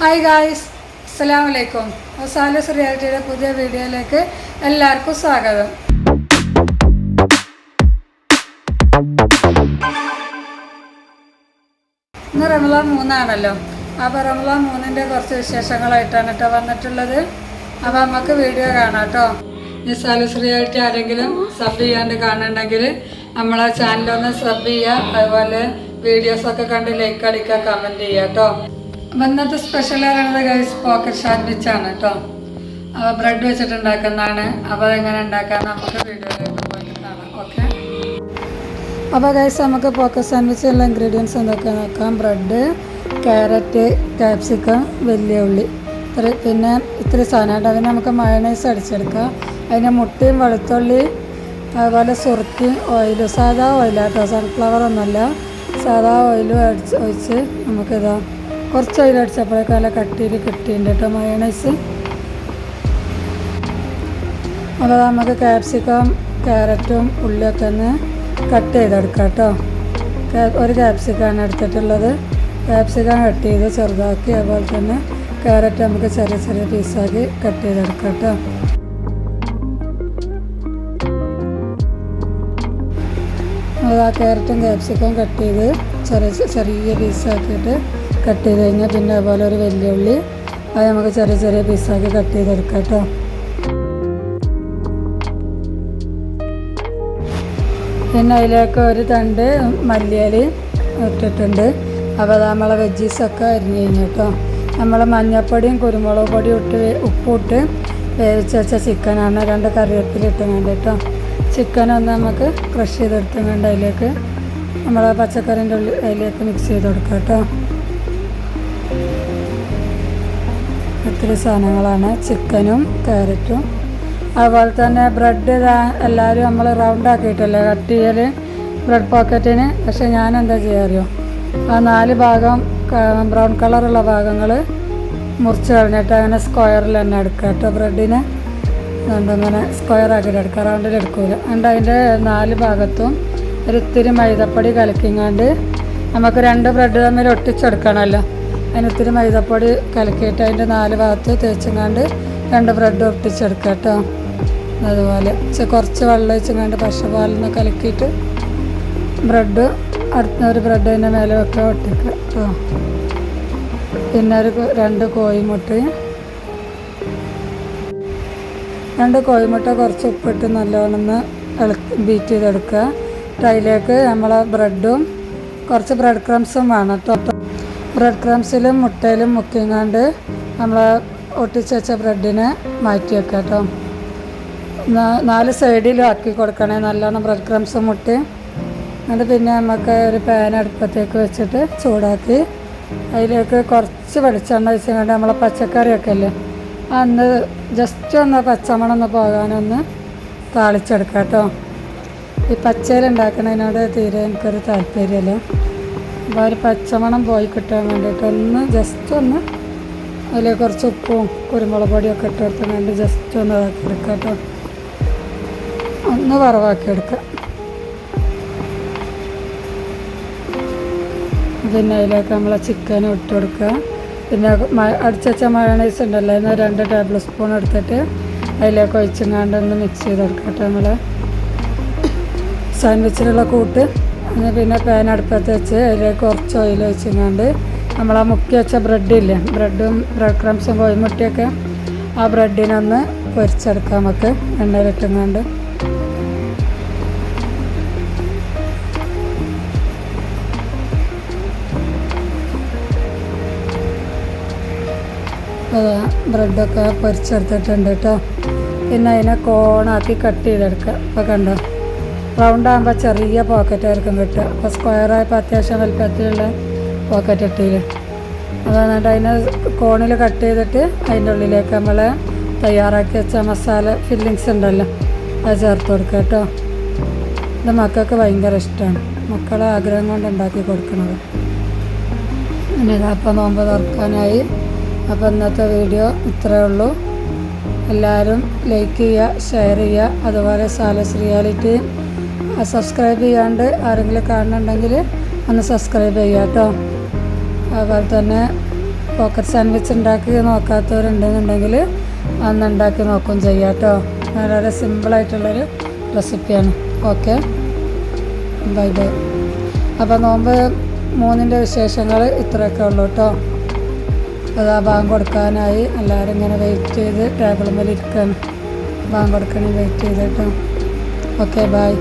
Hi guys അസ്സലാമു വലൈക്കും Sales റിയാലിറ്റിയുടെ പുതിയ വീഡിയോയിലേക്ക് എല്ലാവർക്കും സ്വാഗതം. ഇന്ന് റമലാൻ മൂന്നാണല്ലോ. അപ്പോൾ റമലാൻ മൂന്നിന്റെ കുറച്ച് വിശേഷങ്ങളായിട്ടാണ് കേട്ടോ വന്നിട്ടുള്ളത്. അപ്പോൾ നമുക്ക് വീഡിയോ കാണാം കേട്ടോ ഈ സാലസ് റിയാലിറ്റി ആരെങ്കിലും സബ് ചെയ്യാണ്ട് കാണുന്നുണ്ടെങ്കിൽ നമ്മളെ ചാനലൊന്ന് സബ് ചെയ്യുക. അതുപോലെ വീഡിയോസൊക്കെ കണ്ട് ലൈക്ക് അടിക്കുക കമന്റ് ചെയ്യുക കേട്ടോ അപ്പം ഇന്നത്തെ സ്പെഷ്യൽ പറയുന്നത് ഗൈസ് പോക്കറ്റ് സാൻഡ്വിച്ച് ആണ് കേട്ടോ അപ്പോൾ ബ്രെഡ് വെച്ചിട്ട് ഉണ്ടാക്കുന്നതാണ് അപ്പോൾ അതെങ്ങനെ ഉണ്ടാക്കാൻ നമുക്ക് വീഡിയോയിലേക്ക് അപ്പോൾ ഗൈസ് നമുക്ക് പോക്കറ്റ് സാൻഡ്വിച്ചിലുള്ള ഇൻഗ്രീഡിയൻസ് എന്തൊക്കെ നോക്കാം? ബ്രെഡ് ക്യാരറ്റ് ക്യാപ്സിക്കം വലിയ ഉള്ളി. ഇത്ര പിന്നെ ഇത്ര സാധനമായിട്ട് അതിന് നമുക്ക് മയണൈസ് അടിച്ചെടുക്കാം. അതിന് മുട്ടയും വെളുത്തുള്ളി അതുപോലെ സുറുക്കിയും ഓയിലും സാധാ ഓയിലാട്ടോ സൺഫ്ലവർ ഒന്നുമല്ല. സാധാ ഓയിലും അടിച്ച് ഒഴിച്ച് നമുക്കിതാ കുറച്ച് ഓയിൽ അടിച്ചപ്പോഴേക്കും നല്ല കട്ടിയിൽ കിട്ടിയിട്ടുണ്ട് കേട്ടോ മയണൈസ് അപ്പോൾ നമുക്ക് ക്യാപ്സിക്കം ക്യാരറ്റും ഉള്ളിയൊക്കെ ഒന്ന് കട്ട് ചെയ്തെടുക്കാം കേട്ടോ. ഒരു ക്യാപ്സിക്കാണ് എടുത്തിട്ടുള്ളത്. ക്യാപ്സിക്കം കട്ട് ചെയ്ത് ചെറുതാക്കി അതുപോലെ തന്നെ ക്യാരറ്റ് നമുക്ക് ചെറിയ ചെറിയ പീസാക്കി കട്ട് ചെയ്തെടുക്കാം കേട്ടോ. അത് ആ ക്യാരറ്റും ക്യാപ്സിക്കം കട്ട് ചെയ്ത് ചെറിയ ചെറിയ പീസാക്കിയിട്ട് കട്ട് ചെയ്ത് കഴിഞ്ഞാൽ പിന്നെ അതുപോലെ ഒരു വലിയ ഉള്ളി അത് നമുക്ക് ചെറിയ ചെറിയ പീസാക്കി കട്ട് ചെയ്തെടുക്കാം കേട്ടോ. പിന്നെ അതിലേക്ക് ഒരു തണ്ട് മല്ലിയില ഇട്ടിട്ടുണ്ട്. അപ്പോൾ അത് നമ്മളെ വെജീസൊക്കെ അരിഞ്ഞ് കഴിഞ്ഞു കേട്ടോ. നമ്മൾ മഞ്ഞൾപ്പൊടിയും കുരുമുളക് പൊടിയും ഇട്ട് ഉപ്പിട്ട് വേവിച്ച് വെച്ച ചിക്കനാണ് രണ്ട് കറിവേപ്പില ഇട്ടുകൊണ്ട് കേട്ടോ. ചിക്കനൊന്ന് നമുക്ക് ക്രഷ് ചെയ്തെടുത്തുകൊണ്ട് അതിലേക്ക് നമ്മൾ പച്ചക്കറിന്റെ ഉള്ളിൽ അതിലേക്ക് മിക്സ് ചെയ്ത് കൊടുക്കാം കേട്ടോ. ഒത്തിരി സാധനങ്ങളാണ്. ചിക്കനും ക്യാരറ്റും. അതുപോലെ തന്നെ ബ്രെഡ് എല്ലാവരും നമ്മൾ റൗണ്ട് ആക്കിയിട്ടല്ലേ കട്ട് ചെയ്യൽ ബ്രെഡ് പോക്കറ്റിന്. പക്ഷെ ഞാൻ എന്താ ചെയ്യാറിയോ? ആ നാല് ഭാഗം ബ്രൗൺ കളറുള്ള ഭാഗങ്ങൾ മുറിച്ച് കളഞ്ഞിട്ട് അങ്ങനെ സ്ക്വയറിൽ തന്നെ എടുക്കുക കേട്ടോ ബ്രെഡിനെ. അങ്ങനെ സ്ക്വയർ ആക്കിയിട്ട് എടുക്കുക. റൗണ്ടിൽ എടുക്കൂല. അതുകൊണ്ട് അതിന്റെ നാല് ഭാഗത്തും ഒരു ഇത്തിരി മൈദപ്പൊടി കലക്കിങ്ങാണ്ട് നമുക്ക് രണ്ട് ബ്രെഡ് തമ്മിൽ ഒട്ടിച്ചെടുക്കണമല്ലോ. അതിന് ഇത്തിരി മൈദപ്പൊടി കലക്കിയിട്ട് അതിന്റെ നാല് ഭാഗത്ത് തേച്ചങ്ങാണ്ട് രണ്ട് ബ്രെഡ് ഒട്ടിച്ചെടുക്കുക കേട്ടോ. അതുപോലെ കുറച്ച് വെള്ളം വെച്ചങ്ങാണ്ട് പശുപാലിൽ നിന്ന് കലക്കിയിട്ട് ബ്രെഡ് അടുത്ത ഒരു ബ്രെഡ് അതിന്റെ മേലെ വെക്കുക ഒട്ടിക്കുക കേട്ടോ. പിന്നെ ഒരു രണ്ട് കോഴിമുട്ടയും രണ്ട് കോഴിമുട്ട കുറച്ച് ഉപ്പിട്ട് നല്ലോണം ഇളക്കി ബീറ്റ് ചെയ്തെടുക്കുക. അതിലേക്ക് നമ്മളെ ബ്രെഡും കുറച്ച് ബ്രെഡ് ക്രംസും വേണം കേട്ടോ. ബ്രെഡ് ക്രംസിലും മുട്ടയിലും മുക്കിങ്ങാണ്ട് നമ്മൾ ഒട്ടിച്ച് വെച്ച ബ്രെഡിനെ മാറ്റി വെക്കുക കേട്ടോ നാല് സൈഡിലും ആക്കി കൊടുക്കണേ. നല്ലോണം ബ്രെഡ് ക്രംസും മുട്ടി. എന്നിട്ട് പിന്നെ നമുക്ക് ഒരു പാൻ അടുപ്പത്തേക്ക് വെച്ചിട്ട് ചൂടാക്കി. അതിലേക്ക് കുറച്ച് വെളിച്ചെണ്ണ ഒഴിച്ചുകൊണ്ട് നമ്മളെ പച്ചക്കറിയൊക്കെ അല്ലേ അന്ന് ജസ്റ്റ് ഒന്ന് പച്ചമണം ഒന്ന് പോകാനൊന്ന് താളിച്ചെടുക്കാം കേട്ടോ. ഈ പച്ചയിൽ ഉണ്ടാക്കുന്നതിനോട് തീരെ എനിക്കൊരു താല്പര്യമല്ല. അപ്പോൾ ഒരു പച്ചമണം പോയി കിട്ടാൻ വേണ്ടിയിട്ട് ഒന്ന് ജസ്റ്റ് ഒന്ന് അതിൽ കുറച്ച് ഉപ്പും കുരുമുളക് പൊടിയൊക്കെ ഇട്ട് കൊടുത്ത് കൊടുത്തുകൊണ്ട് ജസ്റ്റ് ഒന്ന് ഇതാക്കി എടുക്കുക കേട്ടോ. ഒന്ന് വറവാക്കി എടുക്കുക പിന്നെ അതിലേക്ക് നമ്മൾ ചിക്കൻ ഇട്ട് കൊടുക്കുക. പിന്നെ അടിച്ചച്ച മയണൈസ് ഉണ്ടല്ലോ അതിന് രണ്ട് ടേബിൾ സ്പൂൺ എടുത്തിട്ട് അതിലേക്ക് ഒഴിച്ചങ്ങാണ്ട് ഒന്ന് മിക്സ് ചെയ്ത് കേട്ടോ നമ്മൾ സാൻഡ്വിച്ചിലുള്ള കൂട്ട്. പിന്നെ പാൻ അടുപ്പത്ത് വെച്ച് അതിലേക്ക് കുറച്ച് ഓയിൽ വെച്ചിങ്ങാണ്ട് നമ്മൾ ആ മുക്കി വെച്ച ബ്രെഡില്ലേ ബ്രെഡും ബ്രെഡ് ക്രംസും കോഴിമുട്ടിയൊക്കെ ആ ബ്രെഡിനൊന്ന് പൊരിച്ചെടുക്കാം നമുക്ക് എണ്ണയിലിട്ടുങ്ങാണ്ട്. ബ്രെഡൊക്കെ പൊരിച്ചെടുത്തിട്ടുണ്ട് കേട്ടോ പിന്നെ അതിനെ കോണാക്കി കട്ട് ചെയ്തെടുക്കുക അപ്പോൾ കണ്ടോ? റൗണ്ട് ആകുമ്പോൾ ചെറിയ പോക്കറ്റ് ആയിരിക്കും കിട്ടുക. അപ്പോൾ സ്ക്വയറായപ്പോൾ അത്യാവശ്യം വലുപ്പത്തിലുള്ള പോക്കറ്റ് ഇട്ടില്ല അതാണ് അതിനെ കോണിൽ കട്ട് ചെയ്തിട്ട് അതിന്റെ ഉള്ളിലേക്ക് നമ്മൾ തയ്യാറാക്കി വെച്ച മസാല ഫില്ലിങ്സ് ഉണ്ടല്ലോ അത് ചേർത്ത് കൊടുക്കുക കേട്ടോ. ഇത് മക്കൾക്ക് ഭയങ്കര ഇഷ്ടമാണ് മക്കളെ ആഗ്രഹം കൊണ്ട് ഉണ്ടാക്കി കൊടുക്കുന്നത് പിന്നെ അപ്പം നോമ്പ് തുറക്കാനായി. അപ്പം ഇന്നത്തെ വീഡിയോ ഇത്രയേ ഉള്ളൂ. എല്ലാവരും ലൈക്ക് ചെയ്യുക ഷെയർ ചെയ്യുക. അതുപോലെ സാലസ് റിയാലിറ്റി സബ്സ്ക്രൈബ് ചെയ്യാണ്ട് ആരെങ്കിലും കാണുന്നുണ്ടെങ്കിൽ ഒന്ന് സബ്സ്ക്രൈബ് ചെയ്യുക കേട്ടോ അതുപോലെ തന്നെ പോക്കറ്റ് സാൻഡ്വിച്ച് ഉണ്ടാക്കി നോക്കാത്തവരുണ്ടെന്നുണ്ടെങ്കിൽ അന്ന് ഉണ്ടാക്കി നോക്കും ചെയ്യാം കേട്ടോ വളരെ സിമ്പിളായിട്ടുള്ളൊരു റെസിപ്പിയാണ് ഓക്കെ ബൈ ബൈ അപ്പോൾ നോമ്പ് മൂന്നിന്റെ വിശേഷങ്ങൾ ഇത്രയൊക്കെ ഉള്ളൂ കേട്ടോ അത് ആ ബാങ്ക് കൊടുക്കാനായി എല്ലാവരും ഇങ്ങനെ വെയിറ്റ് ചെയ്ത് ടേബിൾ മേലെ ഇരിക്കുകയാണ് ബാങ്ക് കൊടുക്കണേ വെയിറ്റ് ചെയ്ത് കേട്ടോ ഓക്കെ ബൈ